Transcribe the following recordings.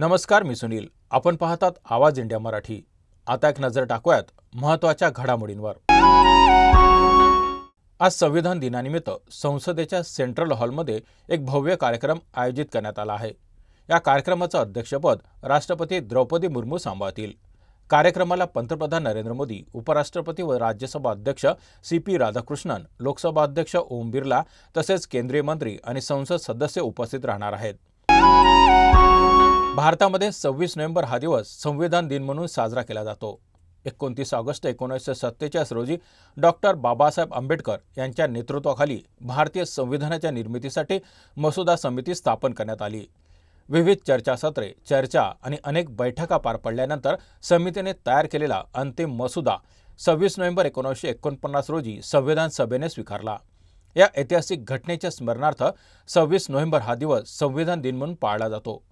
नमस्कार मी सुनील. आपण पाहतात आवाज इंडिया मराठी. आता एक नजर टाकूयात महत्त्वाच्या घडामोडींवर. आज संविधान दिनानिमित्त संसदेच्या सेंट्रल हॉलमध्ये एक भव्य कार्यक्रम आयोजित करण्यात आला आहे. या कार्यक्रमाचं अध्यक्षपद राष्ट्रपती द्रौपदी मुर्मू सांभाळतील. कार्यक्रमाला पंतप्रधान नरेंद्र मोदी उपराष्ट्रपती व राज्यसभा अध्यक्ष सी पी राधाकृष्णन लोकसभा अध्यक्ष ओम बिर्ला तसेच केंद्रीय मंत्री आणि संसद सदस्य उपस्थित राहणार आहेत. भारतामध्ये सव्वीस नोव्हेंबर हा दिवस संविधान दिन म्हणून साजरा केला जातो. एकोणतीस ऑगस्ट एकोणीसशे सत्तेचाळीस रोजी डॉक्टर बाबासाहेब आंबेडकर यांच्या नेतृत्वाखाली भारतीय संविधानाच्या निर्मितीसाठी मसुदा समिती स्थापन करण्यात आली. विविध चर्चासत्रे चर्चा आणि अनेक बैठका पार पडल्यानंतर समितीने तयार केलेला अंतिम मसुदा सव्वीस नोव्हेंबर एकोणीसशे एकोणपन्नास रोजी संविधान सभेने स्वीकारला. या ऐतिहासिक घटनेच्या स्मरणार्थ सव्वीस नोव्हेंबर हा दिवस संविधान दिन म्हणून पाळला जातो.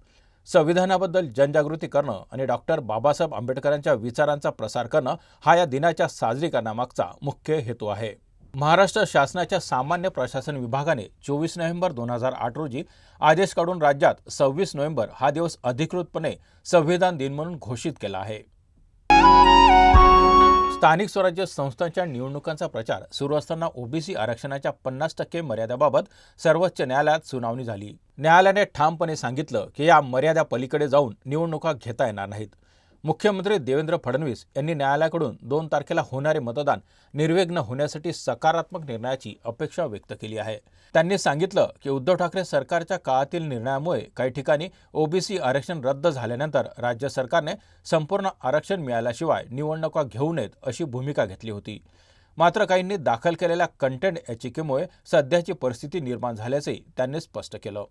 संविधानाबद्दल जनजागृती करणं आणि डॉक्टर बाबासाहेब आंबेडकरांच्या विचारांचा प्रसार करणं हा या दिनाच्या साजरीकरणामागचा मुख्य हेतू आहे. महाराष्ट्र शासनाच्या सामान्य प्रशासन विभागाने चोवीस नोव्हेंबर दोन हजार आठ रोजी आदेश काढून राज्यात सव्वीस नोव्हेंबर हा दिवस अधिकृतपणे संविधान दिन म्हणून घोषित केला आहे. स्थानिक स्वराज्य संस्थांच्या निवडणुकांचा प्रचार सुरू असताना ओबीसी आरक्षणाच्या पन्नास टक्के मर्यादेबाबत सर्वोच्च न्यायालयात सुनावणी झाली. न्यायालयाने ठामपणे सांगितलं की या मर्यादा पलीकडे जाऊन निवडणुका घेता येणार नाहीत. मुख्यमंत्री देवेंद्र फडणवीस यांनी न्यायालयाकडून दोन तारखेला होणारे मतदान निर्विघ्न होण्यासाठी सकारात्मक निर्णयाची अपेक्षा व्यक्त केली आहे. त्यांनी सांगितलं की उद्धव ठाकरे सरकारच्या काळातील निर्णयामुळे काही ठिकाणी ओबीसी आरक्षण रद्द झाल्यानंतर राज्य सरकारने संपूर्ण आरक्षण मिळाल्याशिवाय निवडणुका घेऊ नयेत अशी भूमिका घेतली होती. मात्र काहींनी दाखल केलेल्या कंटेंट याचिकेमुळे सध्याची परिस्थिती निर्माण झाल्याचंही त्यांनी स्पष्ट केलं.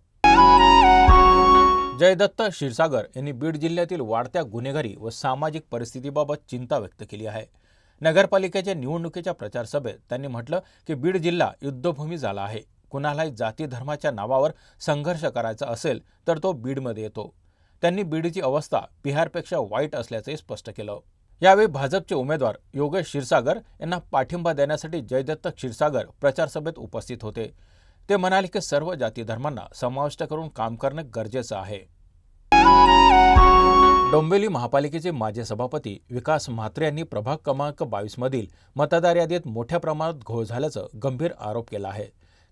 जयदत्त क्षीरसागर यांनी बीड जिल्ह्यातील वाढत्या गुन्हेगारी व सामाजिक परिस्थितीबाबत चिंता व्यक्त केली आहे. नगरपालिकेच्या निवडणुकीच्या प्रचारसभेत त्यांनी म्हटलं की बीड जिल्हा युद्धभूमी झाला आहे. कुणालाही जाती धर्माच्या नावावर संघर्ष करायचा असेल तर तो बीडमध्ये येतो. त्यांनी बीडची अवस्था बिहारपेक्षा वाईट असल्याचंही स्पष्ट केलं. यावेळी भाजपचे उमेदवार योगेश क्षीरसागर यांना पाठिंबा देण्यासाठी जयदत्त क्षीरसागर प्रचारसभेत उपस्थित होते. ते म्हणाले की सर्व जाती धर्मांना समाविष्ट करून काम करणं गरजेचं आहे. डोंबिवली महापालिकेचे माजी सभापती विकास म्हात्रे यांनी प्रभाग क्रमांक बावीसमधील मतदार यादीत मोठ्या प्रमाणात घोळ झाल्याचं गंभीर आरोप केला आहे.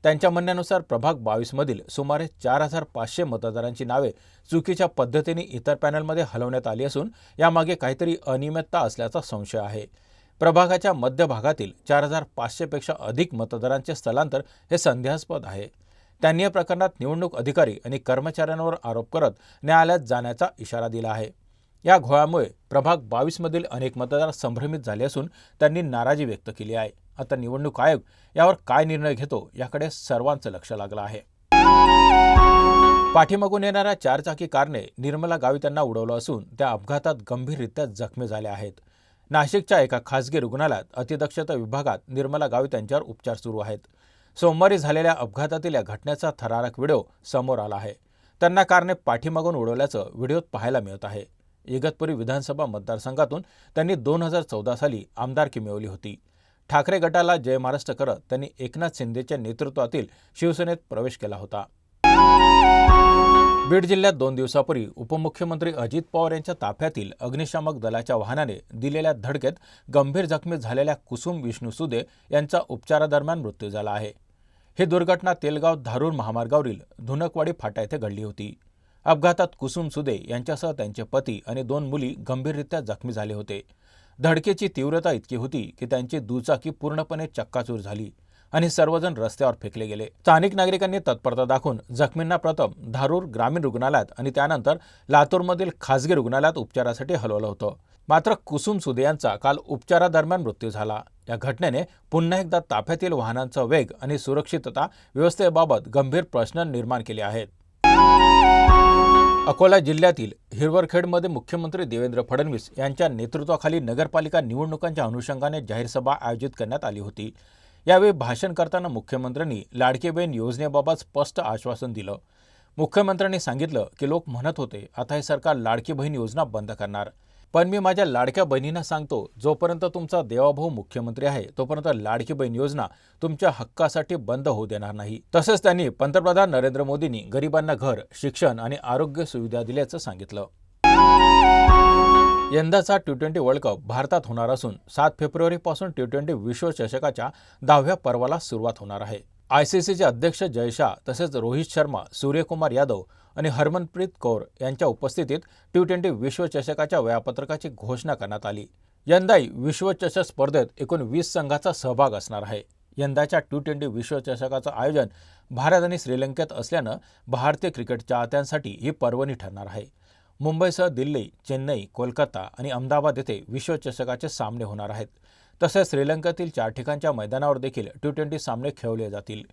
त्यांच्या म्हणण्यानुसार प्रभाग बावीसमधील सुमारे चार हजार पाचशे मतदारांची नावे चुकीच्या पद्धतीने इतर पॅनलमध्ये हलवण्यात आली असून यामागे काहीतरी अनियमितता असल्याचा संशय आहे. प्रभागाच्या मध्यभागातील चार हजार पाचशेपेक्षा अधिक मतदारांचे स्थलांतर हे संदेहास्पद आहे. त्यांनी या प्रकरणात निवडणूक अधिकारी आणि कर्मचाऱ्यांवर आरोप करत न्यायालयात जाण्याचा इशारा दिला आहे. या घोळामुळे प्रभाग बावीसमधील अनेक मतदार संभ्रमित झाले असून त्यांनी नाराजी व्यक्त केली आहे. आता निवडणूक आयोग यावर काय निर्णय घेतो याकडे सर्वांचं लक्ष लागलं आहे. पाठीमागून येणाऱ्या चारचाकी कारने निर्मला गावी त्यांना उडवलं असून त्या अपघातात गंभीररित्या जखमी झाल्या आहेत. नाशिकच्या एका खासगी रुग्णालयात अतिदक्षता विभागात निर्मला गावित यांच्यावर उपचार सुरू आहेत. सोमवारी झालेल्या अपघातातील या घटनेचा थरारक व्हिडिओ समोर आला आहे. त्यांना कारने पाठीमागून उडवल्याचं व्हिडिओत पाहायला मिळत आहे. इगतपुरी विधानसभा मतदारसंघातून त्यांनी दोन हजार चौदा साली आमदारकी मिळवली होती. ठाकरे गटाला जय महाराष्ट्र करत त्यांनी एकनाथ शिंदेच्या नेतृत्वातील शिवसेनेत प्रवेश केला होता. बीड जिल्ह्यात दोन दिवसापूर्वी उपमुख्यमंत्री अजित पवार यांच्या ताफ्यातील अग्निशामक दलाच्या वाहनाने दिलेल्या धडकेत गंभीर जखमी झालेल्या कुसुम विष्णू सुदे यांचा उपचारादरम्यान मृत्यू झाला आहे. ही दुर्घटना तेलगाव धारूर महामार्गावरील धुनकवाडी फाटा येथे घडली होती. अपघातात कुसुम सुदे यांच्यासह त्यांचे पती आणि दोन मुली गंभीररित्या जखमी झाले होते. धडकेची तीव्रता इतकी होती की त्यांची दुचाकी पूर्णपणे चक्काचूर झाली. आणि सर्वजण रस्त्यावर फेकले गेले. स्थानिक नागरिकांनी तत्परता दाखवून जखमींना प्रथम धारूर ग्रामीण रुग्णालयात आणि त्यानंतर लातूरमधील खासगी रुग्णालयात उपचारासाठी हलवलं होतं. मात्र कुसुम सुदे यांचा काल उपचारादरम्यान मृत्यू झाला. या घटनेने पुन्हा एकदा ताफ्यातील वाहनांचा वेग आणि सुरक्षितता व्यवस्थेबाबत गंभीर प्रश्न निर्माण केले आहेत. अकोला जिल्ह्यातील हिरवरखेडमध्ये मुख्यमंत्री देवेंद्र फडणवीस यांच्या नेतृत्वाखाली नगरपालिका निवडणुकांच्या अनुषंगाने जाहीर सभा आयोजित करण्यात आली होती. यावेळी भाषण करताना मुख्यमंत्र्यांनी लाडकी बहीण योजनेबाबत स्पष्ट आश्वासन दिलं. मुख्यमंत्र्यांनी सांगितलं की लोक म्हणत होते आता हे सरकार लाडकी बहीण योजना बंद करणार. पण मी माझ्या लाडक्या बहिणींना सांगतो जोपर्यंत तुमचा देवाभाऊ मुख्यमंत्री आहे तोपर्यंत लाडकी बहीण योजना तुमच्या हक्कासाठी बंद होऊ देणार नाही. तसंच त्यांनी पंतप्रधान नरेंद्र मोदींनी गरिबांना घर शिक्षण आणि आरोग्य सुविधा दिल्याचं सांगितलं. यंदाचा टी ट्वेंटी वर्ल्ड कप भारतात होणार असून सात फेब्रुवारीपासून टी ट्वेंटी विश्वचषकाच्या दहाव्या पर्वाला सुरुवात होणार आहे. आय सी सीचे अध्यक्ष जयशा तसेच रोहित शर्मा सूर्यकुमार यादव आणि हरमनप्रीत कौर यांच्या उपस्थितीत टी ट्वेंटी विश्वचषकाच्या वेळापत्रकाची घोषणा करण्यात आली. यंदाही विश्वचषक स्पर्धेत एकूण वीस संघाचा सहभाग असणार आहे. यंदाच्या टी ट्वेंटी विश्वचषकाचं आयोजन भारत आणि श्रीलंकेत असल्यानं भारतीय क्रिकेट चाहत्यांसाठी ही पर्वणी ठरणार आहे. मुंबईसह दिल्ली चेन्नई कोलकाता आणि अहमदाबाद येथे विश्वचषकाचे सामने होणार आहेत. तसेच श्रीलंकेतील चार ठिकाणच्या मैदानावर देखील टी ट्वेंटी सामने खेळवले जातील.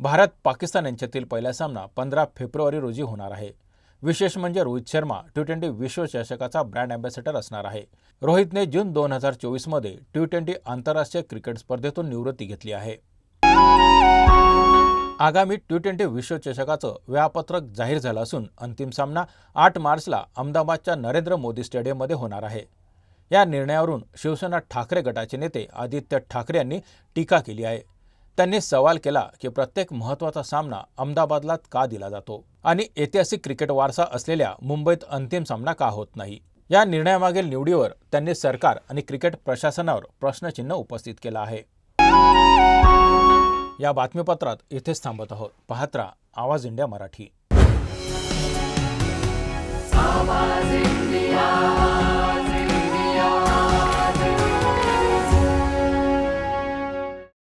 भारत पाकिस्तान यांच्यातील पहिला सामना पंधरा फेब्रुवारी रोजी होणार आहे. विशेष म्हणजे रोहित शर्मा टी ट्वेंटी विश्वचषकाचा ब्रँड अँबॅसेडर असणार आहे. रोहितने जून दोन हजार चोवीसमध्ये टी ट्वेंटी आंतरराष्ट्रीय क्रिकेट स्पर्धेतून निवृत्ती घेतली आहे. आगामी टी ट्वेंटी विश्वचषकाचं वेळापत्रक जाहीर झालं असून अंतिम सामना आठ मार्चला अहमदाबादच्या नरेंद्र मोदी स्टेडियममध्ये होणार आहे. या निर्णयावरून शिवसेना ठाकरे गटाचे नेते आदित्य ठाकरे यांनी टीका केली आहे. त्यांनी सवाल केला की प्रत्येक महत्त्वाचा सामना अहमदाबादला का दिला जातो? आणि ऐतिहासिक क्रिकेट वारसा असलेल्या मुंबईत अंतिम सामना का होत नाही? या निर्णयामागील निवडीवर त्यांनी सरकार आणि क्रिकेट प्रशासनावर प्रश्नचिन्ह उपस्थित केलं आहे. या बातमीपत्रात इथेच थांबत आहोत. पाहत राहा आवाज इंडिया मराठी. आवाज इंडिया.